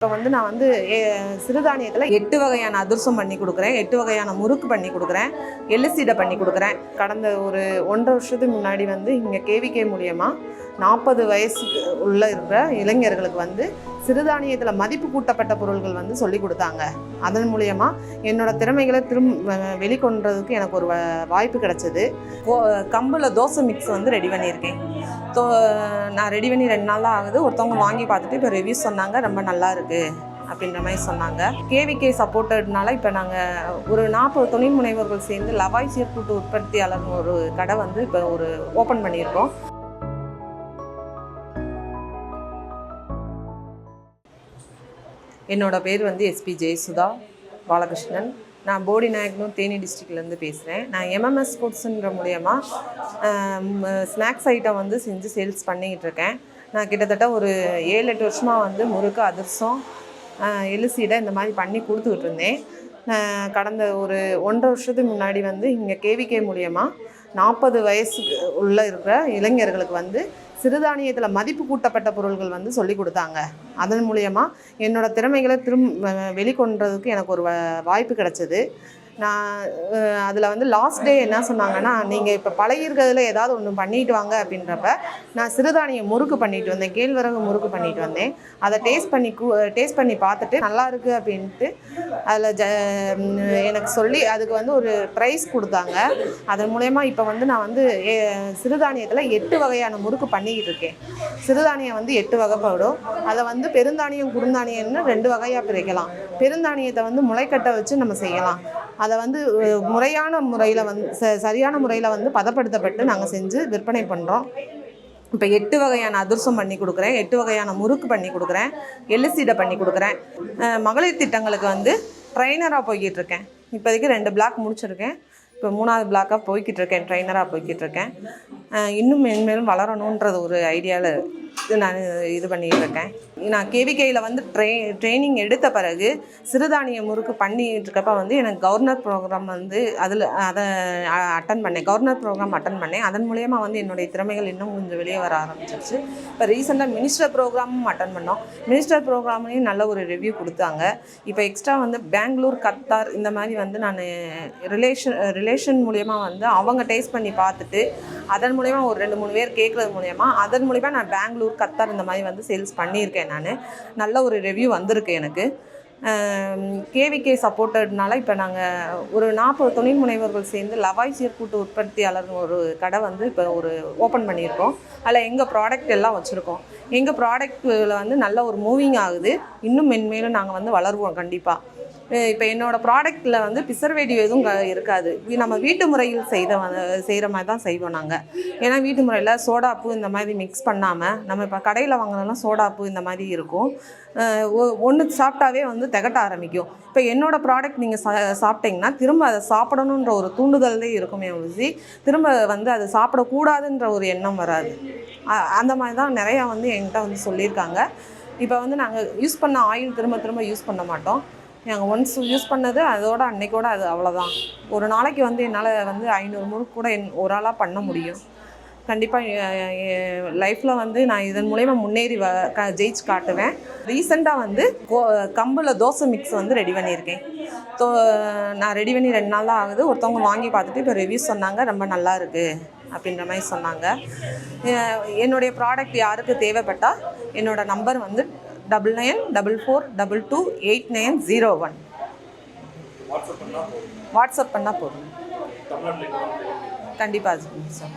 இப்போ வந்து நான் வந்து சிறுதானியத்தில் எட்டு வகையான அதிர்சம் பண்ணி கொடுக்குறேன். எட்டு வகையான முறுக்கு பண்ணி கொடுக்குறேன். எள்ளுசீடை பண்ணி கொடுக்குறேன். கடந்த ஒரு ஒன்றரை வருஷத்துக்கு முன்னாடி வந்து இங்கே கேவிகே மூலியமாக நாற்பது வயசுக்கு உள்ள இருக்கிற இளைஞர்களுக்கு வந்து சிறுதானியத்தில் மதிப்பு கூட்டப்பட்ட பொருள்கள் வந்து சொல்லி கொடுத்தாங்க. அதன் மூலயமா என்னோட திறமைகளை திரும்ப வெளிக்கொண்டதுக்கு எனக்கு ஒரு வாய்ப்பு வாய்ப்பு கிடைச்சது. கம்பில் தோசை மிக்ஸ் வந்து ரெடி பண்ணியிருக்கேன். தோ நான் ரெடி பண்ணி ரெண்டு நாள் தான் ஆகுது. ஒருத்தவங்க வாங்கி பார்த்துட்டு இப்போ ரிவ்யூ சொன்னாங்க ரொம்ப நல்லா இருக்கு அப்படின்ற மாதிரி சொன்னாங்க. கேவிகே சப்போர்ட்டட்னால இப்போ நாங்கள் ஒரு நாற்பது தொழில் முனைவர்கள் சேர்ந்து லவாய் சீர்கூட்டு உற்பத்தியாளர்னு ஒரு கடை வந்து இப்போ ஒரு ஓப்பன் பண்ணியிருக்கோம். என்னோட பேர் வந்து எஸ்பி ஜெயசுதா பாலகிருஷ்ணன். நான் போடி நாயக்னும் தேனி டிஸ்ட்ரிக்ட்லேருந்து பேசுகிறேன் நான் எம்எம்எஸ் ஃபுட்ஸுன்ற மூலயமா ஸ்நாக்ஸ் ஐட்டம் வந்து செஞ்சு சேல்ஸ் பண்ணிக்கிட்டு இருக்கேன். நான் கிட்டத்தட்ட ஒரு ஏழு எட்டு வருஷமாக வந்து முறுக்கு அதிர்சம் எலுசீடை இந்த மாதிரி பண்ணி கொடுத்துக்கிட்டு இருந்தேன். நான் கடந்த ஒரு ஒன்றரை வருஷத்துக்கு முன்னாடி வந்து இங்கே கேவிகே மூலியமாக நாற்பது வயசுக்கு உள்ள இருக்கிற இளைஞர்களுக்கு வந்து சிறுதானியத்தில் மதிப்பு கூட்டப்பட்ட பொருள்கள் வந்து சொல்லி கொடுத்தாங்க. அதன் மூலயமா என்னோடய திறமைகளை திரும்ப வெளிக்கொண்டதுக்கு எனக்கு ஒரு வ- வாய்ப்பு கிடச்சிது. நான் அதில் வந்து லாஸ்ட் டே என்ன சொன்னாங்கன்னா நீங்கள் இப்போ பழகிருக்கிறதுல ஏதாவது ஒன்று பண்ணிட்டு வாங்க அப்படின்றப்ப நான் சிறுதானியம் முறுக்கு பண்ணிட்டு வந்தேன். கேழ்வரகு முறுக்கு பண்ணிட்டு வந்தேன். அதை டேஸ்ட் பண்ணி டேஸ்ட் பண்ணி பார்த்துட்டு நல்லா இருக்குது அப்படின்ட்டு அதில் ஜ எனக்கு சொல்லி அதுக்கு வந்து ஒரு ப்ரைஸ் கொடுத்தாங்க. அதன் மூலயமா இப்போ வந்து நான் வந்து சிறுதானியத்தில் எட்டு வகையான முறுக்கு பண்ணி பண்ணிக்கிட்டு இருக்கேன் சிறுதானியம் வந்து எட்டு வகைப்படும். அதை வந்து பெருந்தானியம் குறுந்தானியம்னு ரெண்டு வகையாக பிரிக்கலாம். பெருந்தானியத்தை வந்து முளைக்கட்ட வச்சு நம்ம செய்யலாம். அதை வந்து முறையான முறையில் வந்து ச- சரியான முறையில் வந்து பதப்படுத்தப்பட்டு நாங்கள் செஞ்சு விற்பனை பண்ணுறோம் இப்போ எட்டு வகையான அதிர்சம் பண்ணி கொடுக்குறேன். எட்டு வகையான முறுக்கு பண்ணி கொடுக்குறேன். எல்லுசீடை பண்ணி கொடுக்குறேன். மகளிர் திட்டங்களுக்கு வந்து ட்ரைனராக போய்கிட்டு இருக்கேன். இப்போதைக்கு ரெண்டு பிளாக் முடிச்சிருக்கேன். இப்போ மூணாவது பிளாக்காக போய்கிட்டு இருக்கேன் ட்ரைனராக போய்கிட்டு இருக்கேன். இன்னும் மென்மேலும் வளரணுன்றது ஒரு ஐடியாவில் நான் இது பண்ணிகிட்டு இருக்கேன் நான் கேவிகேயில் வந்து ட்ரை ட்ரைனிங் எடுத்த பிறகு சிறுதானிய முறுக்கு பண்ணிட்டு இருக்கப்ப வந்து எனக்கு கவர்னர் ப்ரோக்ராம் வந்து அதில் அதை அட்டன் பண்ணேன். கவர்னர் ப்ரோக்ராம் அட்டன் பண்ணேன். அதன் மூலயமா வந்து என்னுடைய திறமைகள் இன்னும் கொஞ்சம் வெளியே வர ஆரம்பிச்சிருச்சு. இப்போ ரீசெண்டாக மினிஸ்டர் ப்ரோக்ராமும் அட்டன் பண்ணோம். மினிஸ்டர் ப்ரோக்ராம்லேயும் நல்ல ஒரு ரிவ்யூ கொடுத்தாங்க. இப்போ எக்ஸ்ட்ரா வந்து பெங்களூர் கத்தார் இந்த மாதிரி வந்து நான் ரிலேஷன் ரிலேஷன் மூலயமா வந்து அவங்க டேஸ்ட் பண்ணி பார்த்துட்டு அதன் மூலயமா ஒரு ரெண்டு மூணு பேர் கேட்குறது மூலயமா அதன் மூலயமா நான் பெங்களூர் கத்தார் இந்த மாதிரி வந்து சேல்ஸ் பண்ணியிருக்கேன் நான். நல்ல ஒரு ரிவ்யூ வந்திருக்கு எனக்கு. கேவிகே சப்போர்ட்டட்னால இப்போ நாங்கள் ஒரு நாற்பது தொழில் முனைவர்கள் சேர்ந்து லவாய் சீர்கூட்டு உற்பத்தியாளர்னு ஒரு கடை வந்து இப்போ ஒரு ஓப்பன் பண்ணியிருக்கோம். அதில் எங்கள் ப்ராடக்ட் எல்லாம் வச்சுருக்கோம். எங்கள் ப்ராடக்ட்டில் வந்து நல்ல ஒரு மூவிங் ஆகுது. இன்னும் மென்மேலும் நாங்கள் வந்து வளருவோம் கண்டிப்பாக இப்போ என்னோடய ப்ராடக்ட்டில் வந்து பிசர்வேட்டிவ் எதுவும் க- இருக்காது. நம்ம வீட்டு முறையில் செய்த செய்கிற மாதிரி தான் செய்வோம் நாங்கள் ஏன்னா வீட்டு முறையில் சோடாப்பு இந்த மாதிரி மிக்ஸ் பண்ணாமல் நம்ம இப்போ கடையில் வாங்கினாலும் சோடாப்பு இந்த மாதிரி இருக்கும். ஒன்று சாப்பிட்டாவே வந்து திகட்ட ஆரம்பிக்கும். இப்போ என்னோட ப்ராடக்ட் நீங்கள் சா சாப்பிட்டீங்கன்னா திரும்ப அதை சாப்பிடணுன்ற ஒரு தூண்டுதல்லே இருக்குமே ஒழிச்சு திரும்ப வந்து அது சாப்பிடக்கூடாதுன்ற ஒரு எண்ணம் வராது. அந்த மாதிரி தான் நிறையா வந்து என்கிட்ட வந்து சொல்லியிருக்காங்க. இப்போ வந்து நாங்கள் யூஸ் பண்ண ஆயில் திரும்ப திரும்ப யூஸ் பண்ண மாட்டோம். நாங்கள் ஒன்ஸ் யூஸ் பண்ணது அதோட அன்னைக்கோட அது அவ்வளோதான் ஒரு நாளைக்கு வந்து என்னால் வந்து ஐநூறு முறுக்கு கூட என் ஒரு ஆளாக பண்ண முடியும். கண்டிப்பாக லைஃப்பில் வந்து நான் இதன் மூலயமா முன்னேறி வ க ஜெயிச்சு காட்டுவேன். ரீசெண்டாக வந்து கம்பில் தோசை மிக்ஸ் வந்து ரெடி பண்ணியிருக்கேன். தோ நான் ரெடி பண்ணி ரெண்டு நாள் தான் ஆகுது. ஒருத்தவங்க வாங்கி பார்த்துட்டு இப்போ ரிவ்யூ சொன்னாங்க ரொம்ப நல்லா இருக்குது அப்படின்ற மாதிரி சொன்னாங்க. என்னுடைய ப்ராடக்ட் யாருக்கு தேவைப்பட்டால் என்னோட நம்பர் வந்து double nine double four double two eight nine zero one WhatsApp பண்ணால் போதும். கண்டிப்பாக சார்